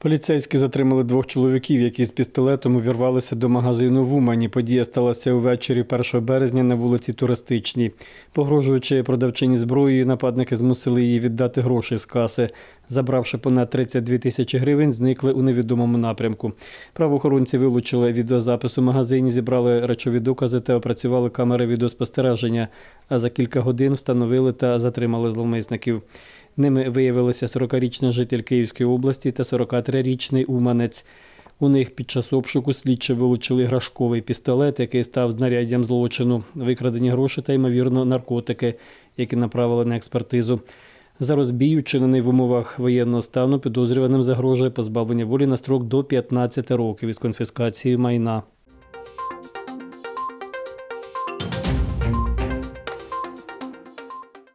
Поліцейські затримали двох чоловіків, які з пістолетом увірвалися до магазину в Умані. Подія сталася увечері 1 березня на вулиці Туристичній. Погрожуючи продавчині зброєю, нападники змусили її віддати гроші з каси. Забравши понад 32 тисячі гривень, зникли у невідомому напрямку. Правоохоронці вилучили відеозапис у магазині, зібрали речові докази та опрацювали камери відеоспостереження. А за кілька годин встановили та затримали зловмисників. Ними виявилися 40-річна житель Київської області та 43-річний уманець. У них під час обшуку слідчі вилучили грашковий пістолет, який став знаряддям злочину, викрадені гроші та, ймовірно, наркотики, які направили на експертизу. За розбій, вчинений в умовах воєнного стану, підозрюваним загрожує позбавлення волі на строк до 15 років із конфіскацією майна.